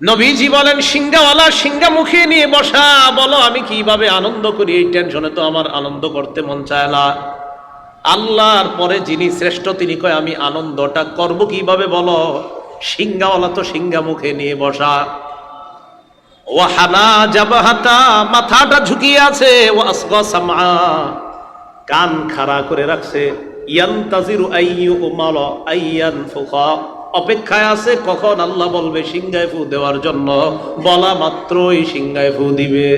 নবীজি বলেন, সিংহাওয়ালা সিঙ্গা মুখে নিয়ে বসা, বলো আমি কীভাবে আনন্দ করি? এই টেনশনে তো আমার আনন্দ করতে মন চায় না। আল্লাহর পরে যিনি শ্রেষ্ঠ, তিনি কয়, আমি আনন্দটা করব কীভাবে বলো? সিংহাওয়ালা তো সিঙ্গা মুখে নিয়ে বসা। ও হানা জাবাহাতা, মাথাটা ঝুঁকিয়ে আছে ও আসগা কান খাড়া করে রাখছে। ইয়ান তাজিরু আইয়ু উমাল আইয়ান ফুকা অপেক্ষায় আছে, কখন আল্লাহ বলবে সিংহায় ফু দেওয়ার জন্য? বলা মাত্রই সিংহায় ফু দিবে।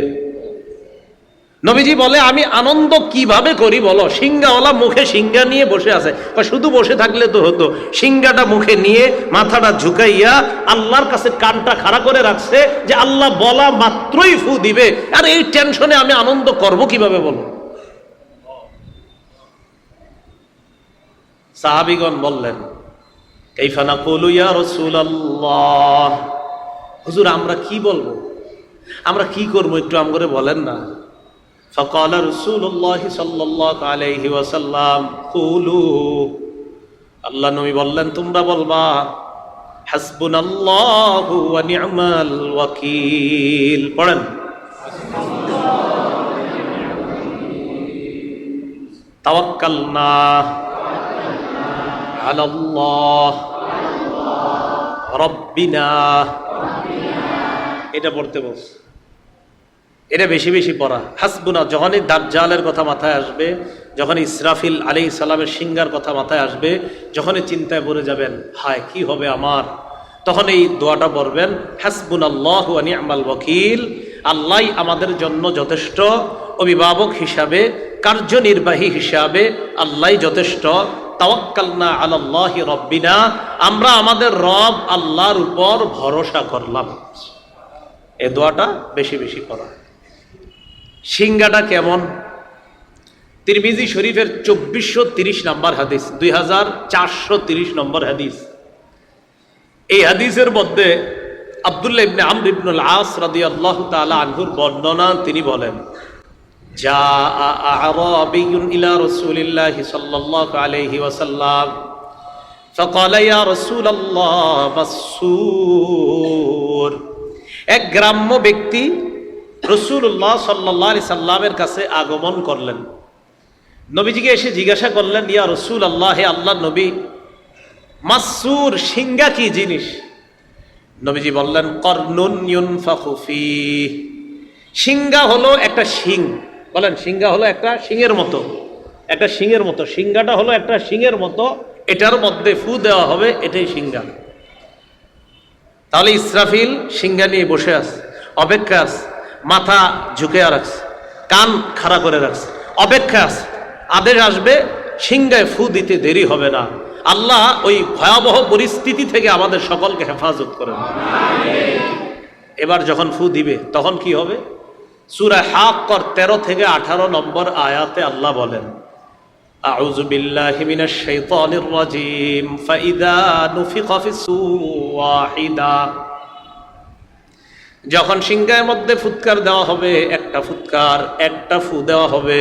নবীজি বলে, আমি আনন্দ কীভাবে করি বলো? সিঙ্গাওয়ালা মুখে সিঙ্গা নিয়ে বসে আছে। শুধু বসে থাকলে তো হতো। সিঙ্গাটা মুখে নিয়ে মাথাটা ঝুঁকাইয়া আল্লাহর কাছে কানটা খাড়া করে রাখছে যে আল্লাহ বলা মাত্রই ফু দিবে। আর এই টেনশনে আমি আনন্দ করব কীভাবে বলো? সাহাবিগণ বললেন এই ফানা কলুয়া রসুল হুজুর, আমরা কি বলব? আমরা কি করব একটু আম করে বলেন না। ফকাল রসুল্লাহ সাল্লাহ আলহি ওয়াসাল্লাম, কলু। আল্লাহ নবী বললেন, তোমরা বলবা, হাসবুনাল্লাহু ওয়া নি'মাল ওয়াকিল। পড়েন। তাওয়াক্কালনা আলাল্লাহ। রব্বিনা। এটা পড়তে বলছে এটা বেশি বেশি পড়া। হাসবুনা, যখনই দাজ্জালের কথা মাথায় আসবে যখন ইসরাফিল আলী সালামের সিঙ্গার কথা মাথায় আসবে, যখনই চিন্তায় পড়ে যাবেন, হায়, কি হবে আমার? তখন এই দোয়াটা পড়বেন হাসবুন আল্লাহ নি'মাল বকিল আল্লাহ আমাদের জন্য যথেষ্ট অভিভাবক হিসাবে, কার্যনির্বাহী হিসাবে আল্লাহ যথেষ্ট তাওয়াক্কালনা আলাল্লাহি রব্বিনা, আমরা আমাদের রব আল্লাহর উপর ভরসা করলাম। এ দোয়াটা বেশি বেশি পড়া সিঙ্গাটা কেমন? তিরমিজি শরীফের চব্বিশশো তিরিশ নম্বর হাদিস, দুই হাজার চারশো তিরিশ নম্বর হাদিস। এই হাদিসের মধ্যে আবদুল্লাহ ইবনে আমর ইবনুল আস রাদিয়াল্লাহু তাআলা আনহুর বর্ণনা তিনি বলেন যা আরাবিয়ুন ইলা রাসূলিল্লাহি সাল্লাল্লাহু আলাইহি ওয়াসাল্লাম فقال يا رسول الله مسور এক গ্রাম্য ব্যক্তি রসুল্লাহ সাল্লাহ সাল্লামের কাছে আগমন করলেন নবীজিকে এসে জিজ্ঞাসা করলেন ইয়া রসুল আল্লাহ হে আল্লাহ নবী মাসুর সিঙ্গা কি জিনিস নবীজি বললেন কর্নুন ইউনফাখুফি সিঙ্গা হলো একটা শিং বলেন সিঙ্গা হলো একটা শিঙের মতো। একটা শিঙের মতো। সিঙ্গাটা হলো একটা শিঙের মতো। এটার মধ্যে ফু দেওয়া হবে, এটাই সিঙ্গা তাহলে ইসরাফিল সিঙ্গা নিয়ে বসে আছে অপেক্ষা আছে, মাথা ঝুঁকে রাখছে কান খাড়া করে রাখছে। অপেক্ষা আছে। আদেশ আসবে সিংগায় ফু দিতে দেরি হবে না। আল্লাহ ওই ভয়াবহ পরিস্থিতি থেকে আমাদের সকলকে হেফাজত করেন। এবার যখন ফু দিবে, তখন কি হবে? সুরা হাক কর তেরো থেকে আঠারো নম্বর আয়াতে আল্লাহ বলেন أعوذ بالله من الشيطان الرجيم فإذا نفخ في الصور واحدة যখন সিংহায়ের মধ্যে ফুৎকার দেওয়া হবে একটা ফুৎকার একটা ফু দেওয়া হবে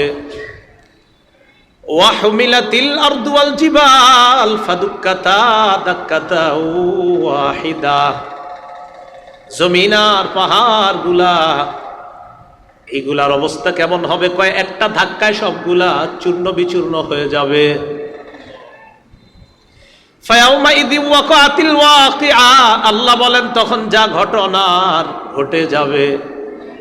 ওয়াহমিলাতিল আরদু ওয়াল জিবাল ফাদুক্কাতা দাক্কাতা ওয়াহিদা জমিন আর পাহাড় গুলা এইগুলার অবস্থা কেমন হবে? কয়, একটা ধাক্কায় সবগুলা চূর্ণ বিচূর্ণ হয়ে যাবে। আল্লাহ বলেন, তখন যা ঘটনার ঘটে যাবে।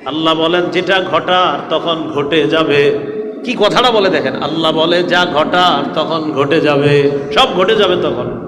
আল্লাহ বলেন, যেটা ঘটার তখন ঘটে যাবে। কি কথাটা বলে দেখেন? আল্লাহ বলে, যা ঘটার তখন ঘটে যাবে। সব ঘটে যাবে তখন।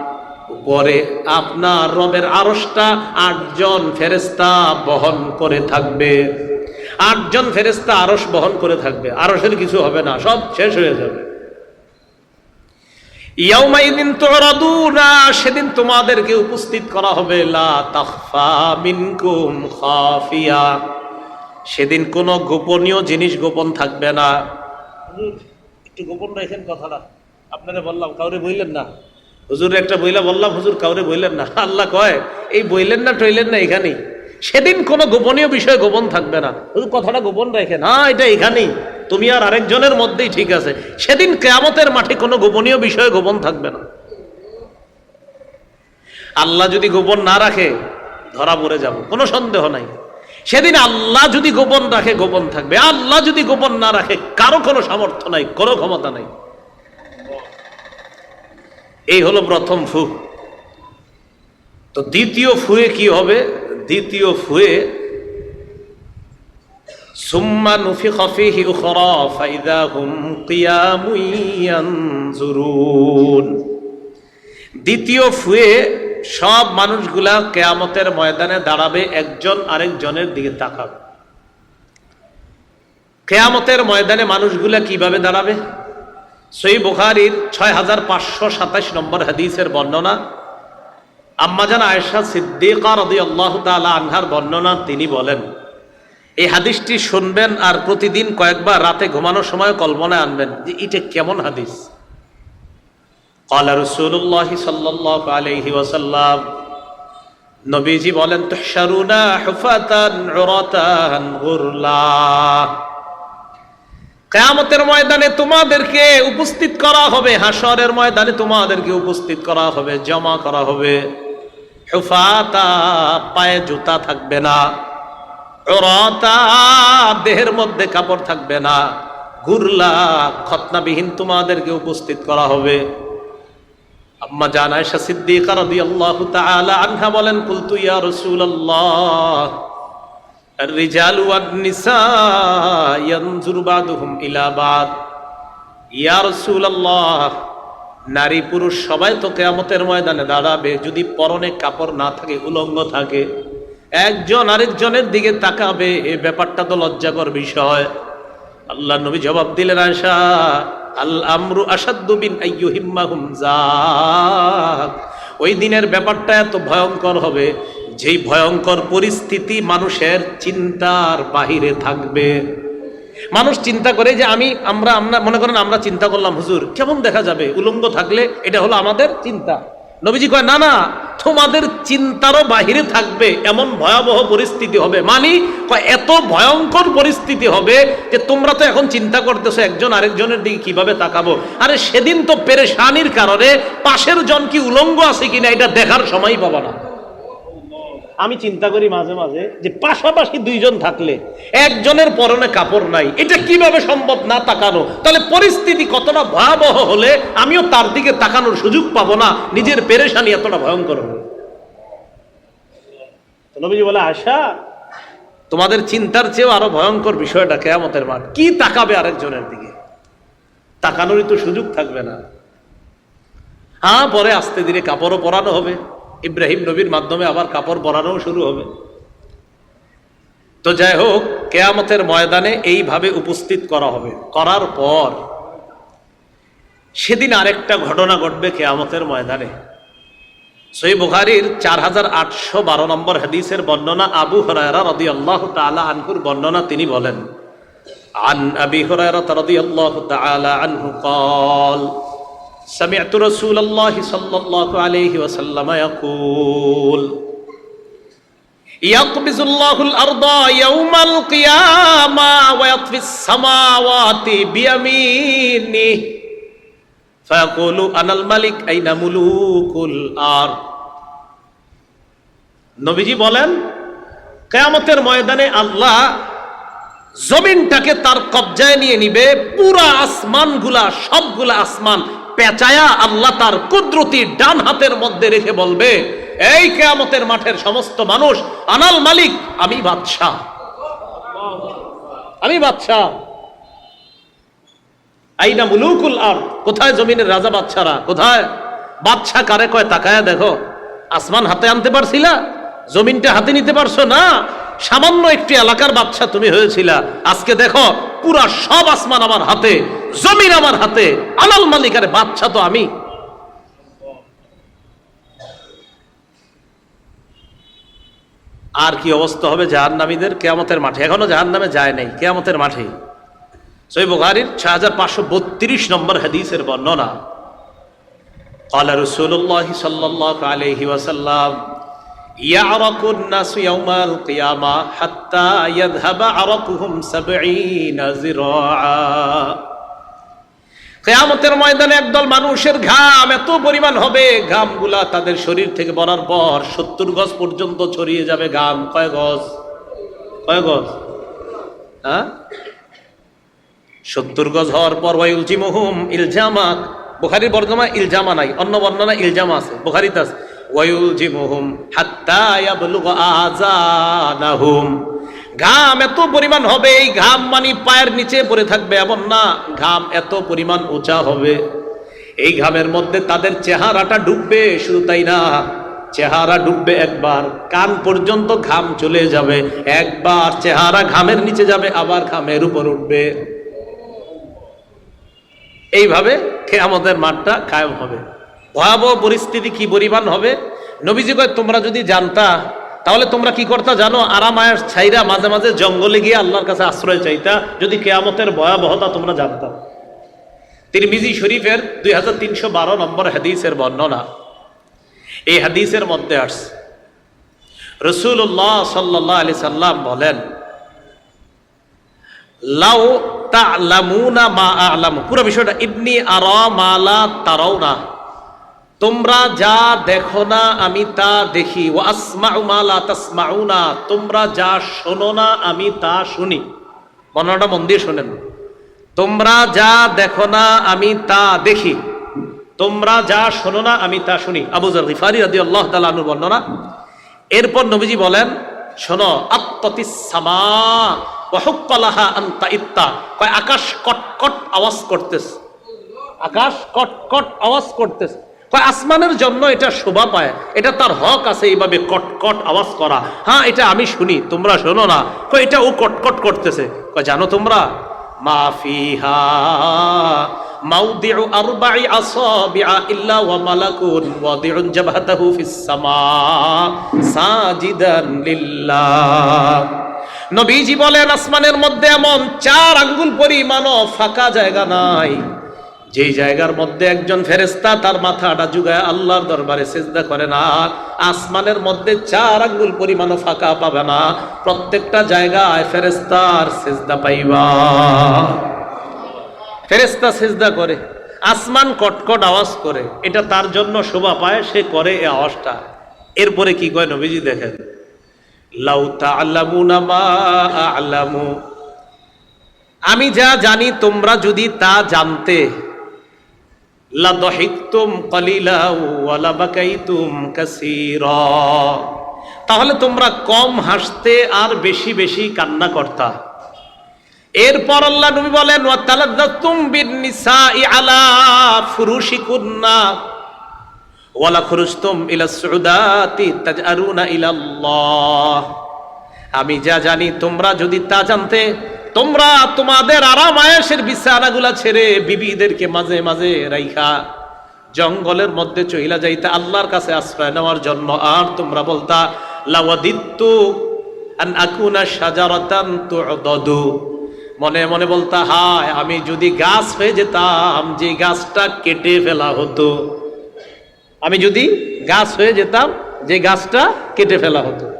উপরে আপনার রবের আরশটা আটজন ফেরেশতা বহন করে থাকবে। আটজন ফেরেশতা আরশ বহন করে থাকবে। আরশের কিছু হবে না, সব শেষ হয়ে যাবে। সেদিন তোমাদেরকে উপস্থিত করা হবে। খাফিয়া। সেদিন কোনো গোপনীয় জিনিস গোপন থাকবে না। একটু গোপন রাখেন কথাটা। আপনারা বললাম, কাউরে বইলেন না। হুজুর একটা বইলা বললাম, হুজুর কাউরে বইলেন না। আল্লাহ কয়, এই বইলেন না, টইলেন না এখানেই। সেদিন কোনো গোপনীয় বিষয় গোপন থাকবে না। হুজুর, কথাটা গোপন রাখেন হ্যাঁ এটা এখানেই। তুমি আর আরেকজনের মধ্যেই ঠিক আছে। সেদিন কেয়ামতের মাঠে কোনো গোপনীয় বিষয় গোপন থাকবে না। আল্লাহ যদি গোপন না রাখে, ধরা পড়ে যাব। কোনো সন্দেহ নাই। সেদিন আল্লাহ যদি গোপন রাখে, গোপন থাকবে। আল্লাহ যদি গোপন না রাখে, কারও কোনো সামর্থ্য নাই, কোনো ক্ষমতা নাই। এই হলো প্রথম ফু। তো দ্বিতীয় ফুয়ে কি হবে? দ্বিতীয় ফুয়ে, সুম্মা নুফিখা ফীহি উখরা, ফাইদা হুম কিয়ামুন ইয়ানজুরুন। দ্বিতীয় ফুয়ে, সব মানুষগুলা কেয়ামতের ময়দানে দাঁড়াবে, একজন আরেকজনের দিকে তাকাবে। কেয়ামতের ময়দানে মানুষগুলা কীভাবে দাঁড়াবে? সই বুখারির ছয় হাজার পাঁচশো সাতাশ নম্বর হাদিসের বর্ণনা। আম্মাজান আয়সা সিদ্দিকা রদি আল্লাহ তালা আনহার বর্ণনা, তিনি বলেন, এই হাদিসটি শুনবেন আর প্রতিদিন কয়েকবার রাতে ঘুমানোর সময় কল্পনায় আনবেন যে এটা কেমন হাদিস। কলা রসুল্লাহ সাল্লাহ আলহি নবীজি বলেন তুষারুনা হুফাতান গুরলা। কিয়ামতের ময়দানে তোমাদেরকে উপস্থিত করা হবে হাসরের ময়দানে তোমাদেরকে উপস্থিত করা হবে, জমা করা হবে। হুফাতা পায়ে জুতা থাকবে না, উরাতা, দেহের মধ্যে কাপড় থাকবে না, গুরলা, খতনাবিহীন তোমাদেরকে উপস্থিত করা হবে। আম্মা জান আয়েশা সিদ্দিকা আনহা বলেন, কুলতু ইয়া রাসূলুল্লাহ। الرجال والنساء ينظر بعضهم الى بعض ইয়া রাসূলুল্লাহ নারী পুরুষ সবাই তো কিয়ামতের ময়দানে দাঁড়াবে যদি পরনে কাপড় না থাকে উলঙ্গ থাকে একজন আরেকজনের দিকে তাকাবে এই ব্যাপারটা তো লজ্জাকর বিষয় আল্লাহ নবী জবাব দিলেন আয়সা আল আমরু আসাদ্দুবিন আইয়ুহিম্মাহুম যাক ওই দিনের ব্যাপারটা এত ভয়ঙ্কর হবে যেই ভয়ঙ্কর পরিস্থিতি মানুষের চিন্তার বাহিরে থাকবে। মানুষ চিন্তা করে যে আমি, আমরা আমরা, মনে করেন আমরা চিন্তা করলাম, হুজুর, কেমন দেখা যাবে? উলঙ্গ থাকলে এটা হলো আমাদের চিন্তা। নবীজি কয়, না না, তোমাদের চিন্তারও বাহিরে থাকবে, এমন ভয়াবহ পরিস্থিতি হবে। মানি, কয়, এত ভয়ঙ্কর পরিস্থিতি হবে যে তোমরা তো এখন চিন্তা করতেছো একজন আরেকজনের দিকে কীভাবে তাকাবো। আরে, সেদিন তো পেরেশানির কারণে পাশের জন কি উলঙ্গ আছে কিনা, এটা দেখার সময় পাবা না। আমি চিন্তা করি মাঝে মাঝে যে পাশাপাশি দুইজন থাকলে একজনের পরনে কাপড় নাই, এটা কীভাবে সম্ভব না তাকানো? তাহলে পরিস্থিতি কতটা ভয়াবহ হলে আমিও তার দিকে তাকানোর সুযোগ পাবো না, নিজের পেরেশানি এতটা ভয়ঙ্কর নবীজি বলে আশা তোমাদের চিন্তার চেয়েও আরও ভয়ঙ্কর বিষয়টা কেয়ামতের মাঠ। কি তাকাবে আরেকজনের দিকে? তাকানোরই তো সুযোগ থাকবে না। হ্যাঁ পরে আস্তে ধীরে কাপড়ও পরানো হবে। ইব্রাহিম নবীর মাধ্যমে আবার কাপড় পরানো শুরু হবে তো যাই হোক কেয়ামতের ময়দানে এইভাবে উপস্থিত করা হবে করার পর সেদিন আরেকটা ঘটনা ঘটবে কেয়ামতের ময়দানে সই বুখারির চার হাজার আটশো বারো নম্বর হাদিসের বর্ণনা আবু হরায়রা রদি আল্লাহ তালা আনহুর বর্ণনা তিনি বলেন عن أبي هريرة رضي الله تعالى عنه قال سمعت رسول الله صلى الله عليه وسلم يقول يقبض الله الأرض يوم القيامة ويطفي السماوات بيمينه فيقول أنا الملك أين ملوك الأرض নবীজি বলেন কেয়ামতের ময়দানে আল্লাহ জমিনটাকে তার কবজায় নিয়ে নিবে পুরা আসমানগুলা সবগুলা আসমান পেঁচায়া আল্লাহ তার কুদরতি ডান হাতের মধ্যে রেখে বলবে, এই কেয়ামতের মাঠের সমস্ত মানুষ, আনাল মালিক, আমি বাদশাহ। আমি বাদশাহ। আইনা মুলুকুল আর, কোথায় জমিনের রাজা বাদশারা কোথায়? বাদশাহ কারে কয়, তাকায় দেখো, আসমান হাতে আনতে পারছিলা জমিনটা হাতে নিতে পারছ না সামান্য একটি এলাকার বাদশা তুমি হয়েছিলা আজকে দেখো পুরা সব আসমান আমার হাতে জমিন আমার হাতে আলাল মালিকারে বাদশা তো আমি আর কি অবস্থা হবে জাহান্নামীদের কেয়ামতের মাঠে এখনো জাহান্নামে যায় নাই কেয়ামতের মাঠে সই বুখারির ছয় হাজার পাঁচশো বত্রিশ নম্বর হাদিসের বর্ণনা قال رسول الله صلى الله عليه وسلم ময়দানে একদল মানুষের ঘাম এত পরিমাণ হবে, ঘামগুলা তাদের শরীর থেকে বলার পর সত্তর গজ পর্যন্ত ছড়িয়ে যাবে ঘাম। কয় গজ? কয় গজ? হ্যাঁ? সত্তর গজ হওয়ার পর ওয়াইউলজি মহুম ইলজামাক বুখারির বর্ণনা ইলজামা নাই, অন্য বর্ণনা ইলজামা আছে, বুখারিতে আছে। ঘাম এত পরিমাণ হবে, এই ঘাম মানে পায়ের নিচে পড়ে থাকবে, এমন না, ঘাম এত পরিমাণ উঁচা হবে। এই ঘামের মধ্যে তাদের চেহারাটা ডুববে, শুধু তাই না, চেহারা ডুববে একবার, কান পর্যন্ত ঘাম চলে যাবে, একবার চেহারা ঘামের নিচে যাবে, আবার ঘামের উপর উঠবে। এইভাবে খেয়ামতের মাঠটা কায়েম হবে। ভয়াবহ পরিস্থিতি কি পরিমাণ হবে? নবীজি কয়, তোমরা যদি জানতা, তাহলে তোমরা কি করতা জানো? আরামায়ের ছাইরা মাঝে মাঝে জঙ্গলে গিয়ে আল্লাহর কাছে আশ্রয় চাইতা। যদি কেয়ামতের ভয়াবহতা তোমরা জানতা। তিরমিজি শরীফের দুই হাজার তিনশো বারো নম্বর হাদিসের বর্ণনা। এই হাদিসের মধ্যে আসছে রসুল্লাহ সাল্লাহ আলি সাল্লাম বলেন, লাউ তালামুনা মা আলামু। পুরো বিষয়টা, ইবনি আরা মালা তারাও না তোমরা যা দেখো না, আমি তা দেখি। ও আসমাউ মালা তাসমাউ না তোমরা যা শোনো না, আমি তা শুনি। বর্ণনাটা মন দিয়ে শোনেন। তোমরা যা দেখো না, আমি তা দেখি। তোমরা যা শোনো না, আমি তা শুনি। আবু জার গিফারি রাদি আল্লাহ তালানুর বর্ণনা। এরপর নবীজি বলেন, শোনো আত্মতিসামা ওহুক্কলাহা আন্তা ইত্তা। কয়, আকাশ কটকট আওয়াজ করতেছে। আকাশ কটকট আওয়াজ করতেছে। কয়, আসমানের জন্য এটা শোভা পায়, এটা তার হক আছে এইভাবে কটকট আওয়াজ করা। হ্যাঁ এটা আমি শুনি, তোমরা শোনো না। কয় এটা ও কটকট করতেছে। কয়, জানো তোমরা? মাফিহা মাউদিউ আরবাই আসাবিআ ইল্লা ওয়া মালাকুন ওয়াদিউন জাবহাতাহু ফিস সামা সাজিদান লিল্লাহ। নবীজি বলেন, আসমানের মধ্যে এমন চার আঙ্গুল পরিমাণও ফাঁকা জায়গা নাই। যেই জায়গার মধ্যে একজন ফেরেস্তা তার মাথাটা যুগায় আল্লাহর দরবারে সেজদা করে না, আসমানের মধ্যে চার আঙ্গুল পরিমাণও ফাঁকা পাবে না, প্রত্যেকটা জায়গায় ফেরেস্তার সেজদা পাইবা। ফেরেস্তা সেজদা করে, আসমান কটকট আওয়াজ করে, এটা তার জন্য শোভা পায়, সে করে এ আওয়াজটা। এরপরে কি কয় নবীজি দেখেন, লাউ তাআলামুনা মা আ'লামু। আমি যা জানি তোমরা যদি তা জানতে কলিলা ওয়া লা বাকাইতুম কাসীরা। তাহলে তোমরা কম হাসতে আর বেশি বেশি কান্না করতা। এরপর আল্লাহ নবী বলেন আলা ওয়ালা ইলা আমি যা জানি, তোমরা যদি তা জানতে তোমরা তোমাদের আরাম আয়াসের বিছানাগুলা ছেড়ে বিবিদেরকে মাঝে মাঝে রাইখা জঙ্গলের মধ্যে চইলা যাইতে আল্লাহর কাছে আশ্রয় নেওয়ার জন্য। আর তোমরা বলতা, লাওয়াদিত্তু আন আকুনা শাজারাতান তু'দাদু। মনে মনে বলতা, হায়, আমি যদি গাছ হয়ে যেতাম, যে গাছটা কেটে ফেলা হতো। আমি যদি গাছ হয়ে যেতাম, যে গাছটা কেটে ফেলা হতো।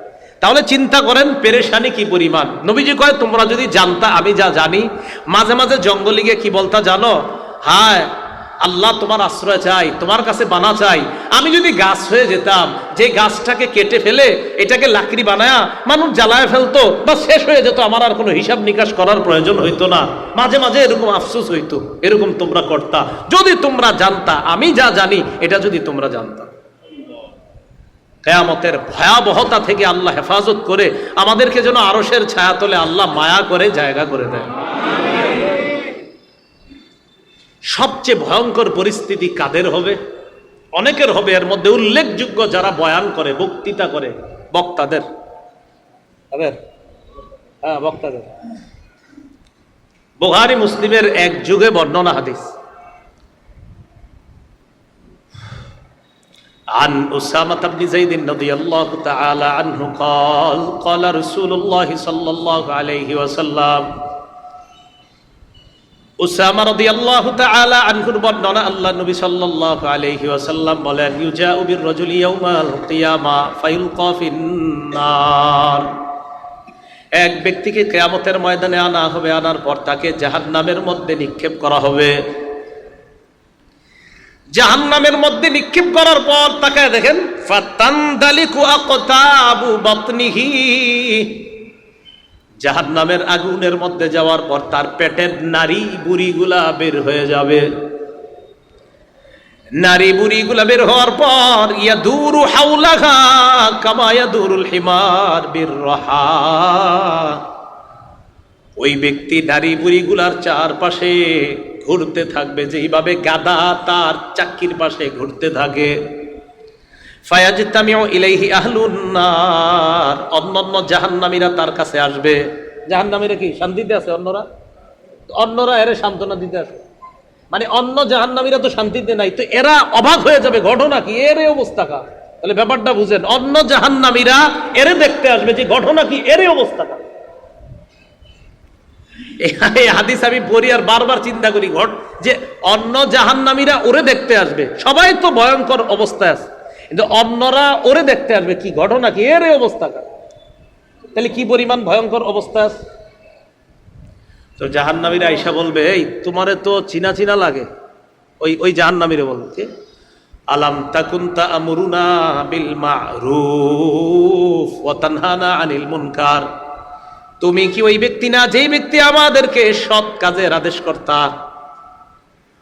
তাহলে চিন্তা করেন, পেরেশানি কি পরিমাণ? নবীজি কয়, তোমরা যদি জানতা, আমি যা জানি। মাঝে মাঝে জঙ্গলে গিয়ে কি বলতা জানো? হায়, আল্লাহ তোমার আশ্রয় চাই, তোমার কাছে বানা চাই। আমি যদি গাছ হয়ে যেতাম, যে গাছটাকে কেটে ফেলে, এটাকে লাকড়ি বানায়া মানুষ জ্বালায় ফেলতো, বা শেষ হয়ে যেত, আমার আর কোনো হিসাব নিকাশ করার প্রয়োজন হইতো না। মাঝে মাঝে এরকম আফসোস হইতো, এরকম তোমরা করতা। যদি তোমরা জানতা, আমি যা জানি, এটা যদি তোমরা জানতা। কেয়ামতের ভয়াবহতা থেকে আল্লাহ হেফাজত করে আমাদেরকে যেন আরসের ছায়া তোলে আল্লাহ মায়া করে জায়গা করে দেয়। সবচেয়ে ভয়ঙ্কর পরিস্থিতি কাদের হবে? অনেকের হবে, এর মধ্যে উল্লেখযোগ্য যারা বয়ান করে, বক্তৃতা করে, বক্তাদের। তাদের? হ্যাঁ বক্তাদের। বুহারি মুসলিমের এক যুগে বর্ণনা হাদিস। عن أسامة بن زيد رضي الله تعالى عنه قال قال رسول الله صلى الله عليه وسلم উসামা রাদিয়াল্লাহু তাআলা আনহুর বর্ণনা আল্লাহ নবী সাল্লাল্লাহু আলাইহি ওয়াসাল্লাম বলেন ইউজাউ বির রাজুলি ইয়াউমাল কিয়ামা ফায়ুলকা ফিন্নার এক ব্যক্তিকে কিয়ামতের ময়দানে আনা হবে আনার পর তাকে জাহান্নামের মধ্যে নিক্ষেপ করা হবে জাহান্নামের মধ্যে নিক্ষেপ করার পর তাকে দেখেন জাহান্নামের আগুনের মধ্যে যাওয়ার পর তার পেটের নারী বুড়িগুলা বের হয়ে যাবে। নারী বুড়িগুলা বের হওয়ার পর ইয়া দূরু হাউলাহা কামা ইয়াদুরুল হিমার বীর রহা ওই ব্যক্তি নারী বুড়িগুলার চারপাশে ঘুরতে থাকবে, যেইভাবে গাদা তার চাক্কির পাশে ঘুরতে থাকে। ফায়াজিতামিও ইলাইহি আহলুন নার, অন্যান্য জাহান্নামীরা তার কাছে আসবে। জাহান্নামীরা কি, শান্তিতে আছে অন্যরা? অন্যরা এরে সান্ত্বনা দিতে আসে। মানে অন্য জাহান্নামীরা তো শান্তিতে নাই, তো এরা অবাক হয়ে যাবে, ঘটনা কি? এর অবস্থা কা তাহলে ব্যাপারটা বুঝেন, অন্য জাহান্নামীরা এরে দেখতে আসবে যে ঘটনা কি, এর অবস্থা কা এই হাদিস আমি পড়ি আর বারবার চিন্তা করি, ঘট, যে অন্য জাহান্নামীরা ওরে দেখতে আসবে। সবাই তো ভয়ঙ্কর অবস্থায় আছে। কিন্তু অন্যরা ওরে দেখতে আসবে, কি ঘটনা, কি? এর অবস্থা তাহলে কি পরিমাণ ভয়ঙ্কর অবস্থা আছে? তো জাহান্নামীরা আইসা বলবে, এই, তোমারে তো চিনা চিনা লাগে। ওই ওই জাহান্নামীরে বলবে আলাম তাকুন্তা আমরুনা বিল মারুফ ওয়া তানহানা আনিল মুনকার। তুমি কি ওই ব্যক্তি না যেই ব্যক্তি আমাদেরকে সৎ কাজের আদেশ কর্তা?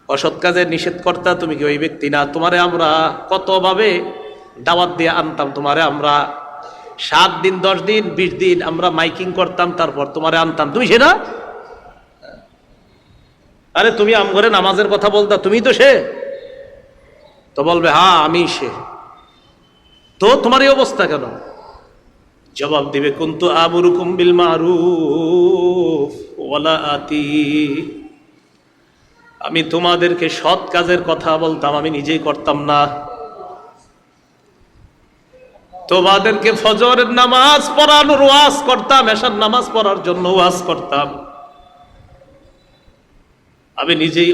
অসৎ কাজের নিষেধ কর্তা তুমি কি ওই ব্যক্তি না? তোমারে আমরা কতভাবে দাওয়াত দিয়ে আনতাম তোমারে আমরা? সাত দিন, দশ দিন, বিশ দিন আমরা মাইকিং করতাম, তারপর তোমারে আনতাম। তুমি সেটা আরে তুমি আমগরে নামাজের কথা বলতা, তুমি তো সে? তো বলবে হ্যাঁ আমি সে। তো তোমার এই অবস্থা কেন? জবাব দিবে, কুন্তু আমরুকুম বিল মারুফ, ওয়ালা আতি। আমি তোমাদেরকে সৎ কাজের কথা বলতাম, আমি নিজেই করতাম না। তোমাদেরকে ফজরের নামাজ পড়ানোর ওয়াজ করতাম এসার নামাজ পড়ার জন্য ওয়াজ করতাম। আমি নিজেই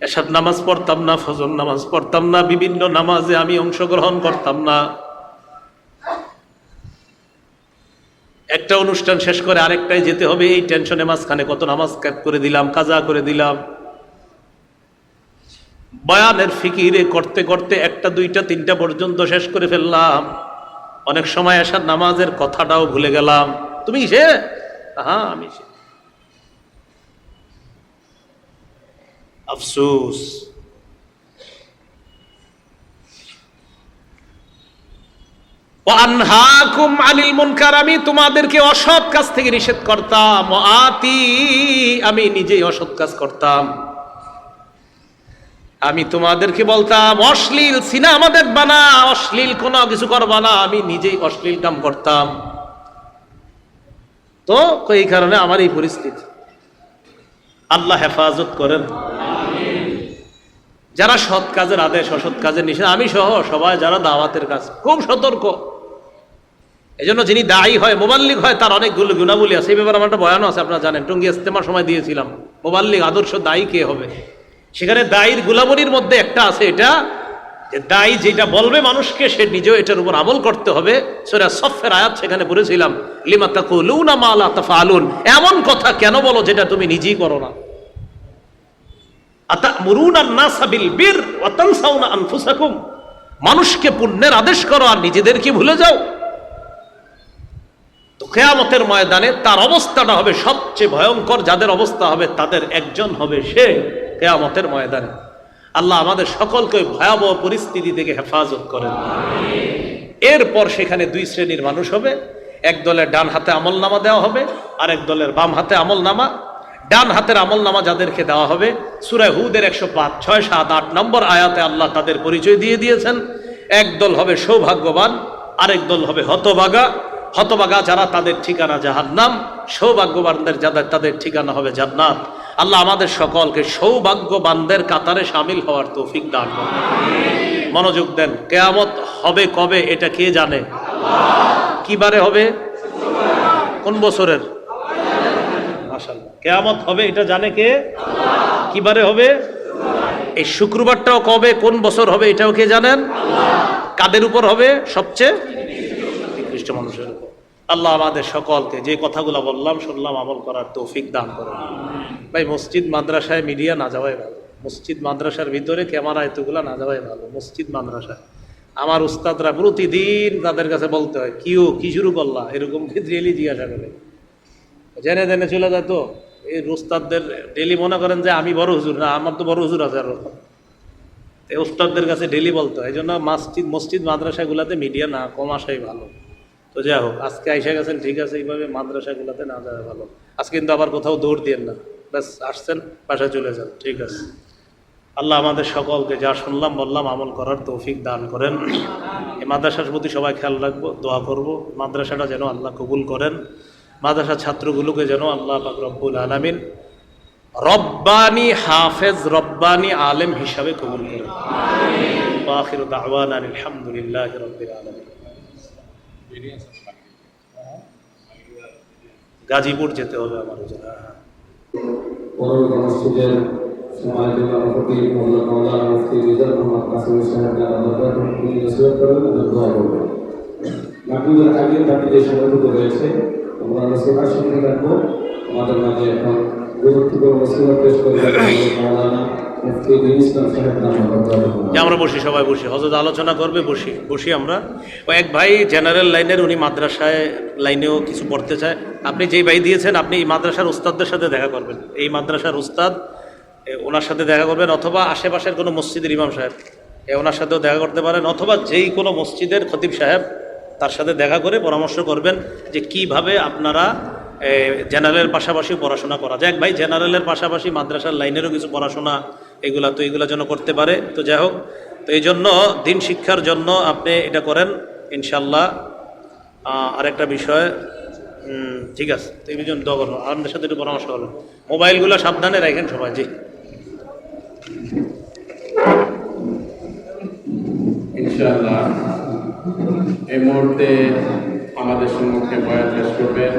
এসার নামাজ পড়তাম না, ফজর নামাজ পড়তাম না, বিভিন্ন নামাজে আমি অংশগ্রহণ করতাম না। একটা অনুষ্ঠান শেষ করে আরেকটাই যেতে হবে, এই টেনশনে মাঝখানে কত নামাজ করে দিলাম, কাজা করে দিলাম। বয়ানের ফিকিরে করতে করতে একটা, দুইটা, তিনটা পর্যন্ত শেষ করে ফেললাম। অনেক সময় আসার নামাজের কথাটাও ভুলে গেলাম। তুমি সে হ্যাঁ আমি সে আফসুস। আনহাকুম আনিল মুনকার, আমি তোমাদেরকে অসৎ কাজ থেকে নিষেধ করতাম। আতি আমি নিজেই অসৎ কাজ করতাম। আমি তোমাদেরকে বলতাম, অশ্লীল সিনেমা দেখবা না, অশ্লীল কোনো কিছু করবা না, আমি নিজেই অশ্লীল কাম করতাম। তো, এই কারণে আমার এই পরিস্থিতি। আল্লাহ হেফাজত করেন। যারা সৎ কাজের আদেশ, অসৎ কাজের নিষেধ, আমি সহ সবাই যারা দাওয়াতের কাজ, খুব সতর্ক। এই জন্য যিনি দায়ী হয়, মোবাল্লিক হয়, তার অনেকগুলো গুণাবলী আছে। এই ব্যাপারে আমার একটা আছে, আপনারা জানেন। টঙ্গি ইস্তেমার সময় দিয়েছিলাম। মোবাল্লিক আদর্শ দায়ী কে হবে? সেখানে দায়ীর গুলাবলীর মধ্যে একটা আছে এটা, যে দায়ী যেটা বলবে মানুষকে, সে নিজেও এটার উপর আমল করতে হবে। সেটা সফের আয়াত সেখানে পড়েছিলাম, লিমা তাকুলুনা মা লা তাফআলুন। এমন কথা কেন বলো যেটা তুমি নিজেই করো না? মানুষকে পুণ্যের আদেশ করো আর নিজেদের কি ভুলে যাও। তো কেয়ামতের ময়দানে তার অবস্থাটা হবে সবচেয়ে ভয়ঙ্কর, যাদের অবস্থা হবে তাদের একজন হবে সে কেয়ামতের ময়দানে। আল্লাহ আমাদের সকলকে ভয়াবহ পরিস্থিতি থেকে হেফাজত করেন। এরপর সেখানে দুই শ্রেণির মানুষ হবে। এক দলের ডান হাতে আমল নামা দেওয়া হবে আর এক দলের বাম হাতে আমল নামা ডান হাতের আমল নামা যাদেরকে দেওয়া হবে সুরায় হুদের একশো পাঁচ, ছয়, সাত, আট নম্বর আয়াতে আল্লাহ তাদের পরিচয় দিয়ে দিয়েছেন। এক দল হবে সৌভাগ্যবান, আরেক দল হবে হতবাগা হতবাগা যারা, তাদের ঠিকানা জাহান্নাম। সৌভাগ্যবানদের যাদের, তাদের ঠিকানা হবে জান্নাত। আল্লাহ আমাদের সকলকে সৌভাগ্যবানদের কাতারে সামিল হওয়ার তৌফিক দান মনোযোগ দেন, কেয়ামত হবে কবে, এটা কে জানে? কিবারে হবে? কোন বছরের? কেয়ামত হবে, এটা জানে কে? কিবারে হবে? এই শুক্রবারটাও কবে, কোন বছর হবে, এটাও কে জানেন? কাদের উপর হবে সবচেয়ে? নিকৃষ্ট মানুষের আল্লাহ আমাদের সকলকে যে কথাগুলো বললাম, শুনলাম, আমল করার তৌফিক দান করেন। ভাই, মসজিদ, মাদ্রাসায় মিডিয়া না যাওয়াই ভালো। মসজিদ, মাদ্রাসার ভিতরে ক্যামেরা এতগুলো না যাওয়াই ভালো। মসজিদ, মাদ্রাসায়। আমার উস্তাদরা প্রতিদিন তাদের কাছে বলতে হয় কিও কি শুরু করলা? এরকম রিয়েলি জিজ্ঞাসা করে। জেনে জেনে চলে যায় তো। এই উস্তাদদের ডেলি মনে করেন যে আমি বড় হুজুর না, আমার তো বড় হুজুর আছে আরও। উস্তাদদের কাছে ডেলি বলতে হয়। এই জন্য মসজিদ মসজিদ, মাদ্রাসাগুলোতে মিডিয়া না কম আসাই ভালো। তো যাই হোক, আজকে আইসা গেছেন, ঠিক আছে, এইভাবে মাদ্রাসাগুলোতে না যাওয়া ভালো। আজকে কিন্তু আবার কোথাও দৌড় দিয়েন না। ব্যাস, আসছেন, বাসায় চলে যান, ঠিক আছে। আল্লাহ আমাদের সকলকে যা শুনলাম, বললাম, আমল করার তৌফিক দান করেন। এই মাদ্রাসার প্রতি সবাই খেয়াল রাখব, দোয়া করব। মাদ্রাসাটা যেন আল্লাহ কবুল করেন। মাদ্রাসার ছাত্রগুলোকে যেন আল্লাহ পাক রব্বুল আলমিন রব্বানি হাফেজ, রব্বানি আলেম হিসাবে কবুল করেন। আলহামদুলিল্লাহ রব্বিল আলমিন। গাজীপুর যেতে হবে আমার। হ্যাঁ, হ্যাঁ। পরবর্তী মসজিদের সমাজের সভাপতি মোল্লা মাওলানা মুফতি রিজাল মোহাম্মদ কাসিম সাহেব যারা দরকার তিনি নসিহত করবেন এবং দোয়া করবেন বাকিগুলো আগে বাকি যে সময়টুকু রয়েছে আমরা আমাদের মাঝে এখন গুরুত্বপূর্ণ পেশ করবেন যে আমরা বসি, সবাই বসি। হজরত আলোচনা করবে, বসি। বসি আমরা। ও এক ভাই জেনারেল লাইনের, উনি মাদ্রাসায় লাইনেও কিছু পড়তে চায়। আপনি যেই ভাই দিয়েছেন, আপনি এই মাদ্রাসার উস্তাদদের সাথে দেখা করবেন। এই মাদ্রাসার উস্তাদ ওনার সাথে দেখা করবেন, অথবা আশেপাশের কোনো মসজিদের ইমাম সাহেব ওনার সাথেও দেখা করতে পারেন, অথবা যেই কোনো মসজিদের খতিব সাহেব, তার সাথে দেখা করে পরামর্শ করবেন যে কীভাবে আপনারা জেনারেলের পাশাপাশি পড়াশোনা করা যায়। এক ভাই জেনারেলের পাশাপাশি মাদ্রাসার লাইনেরও কিছু পড়াশোনা এগুলা তো এগুলা যেন করতে পারে, তো যাই হোক, তো এই জন্য দিন শিক্ষার জন্য আপনি এটা করেন ইনশাল্লাহ আরেকটা বিষয় ঠিক আছে, তো এই জন্য দোয়া আমাদের সাথে একটু পরামর্শ করবেন মোবাইলগুলো সাবধানে রাখেন সবাই, জি। ইনশাআল্লাহ, এই মুহূর্তে আমাদের সম্মুখে বয়ান পেশ করবেন।